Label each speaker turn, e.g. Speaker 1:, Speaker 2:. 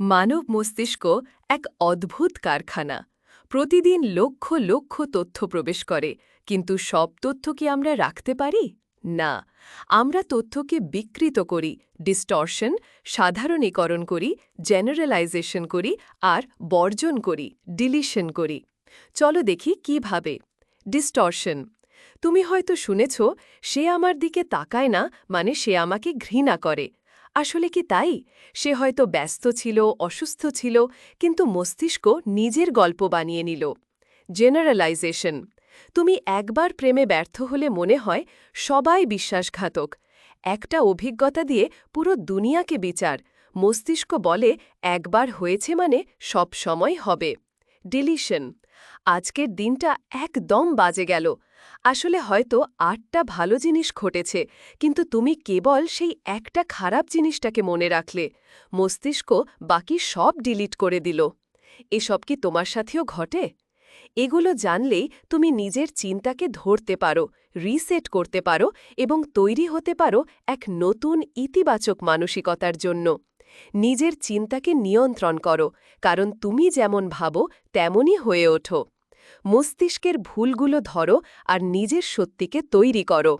Speaker 1: মানব মস্তিষ্ক এক অদ্ভুত কারখানা। প্রতিদিন লক্ষ লক্ষ তথ্য প্রবেশ করে, কিন্তু সব তথ্য কি আমরা রাখতে পারি? না। আমরা তথ্যকে বিকৃত করি, ডিস্টর্শন, সাধারণীকরণ করি, জেনারেলাইজেশন করি আর বর্জন করি, ডিলিশন করি। চলো দেখি কীভাবে ডিস্টর্শন। তুমি হয়তো শুনেছ, সে আমার দিকে তাকায় না মানে সে আমাকে ঘৃণা করে। আসলে কি তাই? সে হয়তো ব্যস্ত ছিল, অসুস্থ ছিল, কিন্তু মস্তিষ্ক নিজের গল্প বানিয়ে নিল। জেনারেলাইজেশন তুমি একবার প্রেমে ব্যর্থ হলে মনে হয় সবাই বিশ্বাসঘাতক। একটা অভিজ্ঞতা দিয়ে পুরো দুনিয়াকে বিচার। মস্তিষ্ক বলে একবার হয়েছে মানে সব সময় হবে। ডিলিশন আজকের দিনটা একদম বাজে গেল। আসলে হয়তো আটটা ভালো জিনিস ঘটেছে, কিন্তু তুমি কেবল সেই একটা খারাপ জিনিসটাকে মনে রাখলে, মস্তিষ্ক বাকি সব ডিলিট করে দিল। এসব কি তোমার সাথেও ঘটে? এগুলো জানলেই তুমি নিজের চিন্তাকে ধরতে পারো, রিসেট করতে পারো এবং তৈরি হতে পারো এক নতুন ইতিবাচক মানসিকতার জন্য। নিজের চিন্তাকে নিয়ন্ত্রণ করো, কারণ তুমি যেমন ভাবো, তেমনই হয়ে ওঠো। মস্তিষ্কের ভুলগুলো ধরো আর নিজের সত্যিকে তৈরি করো।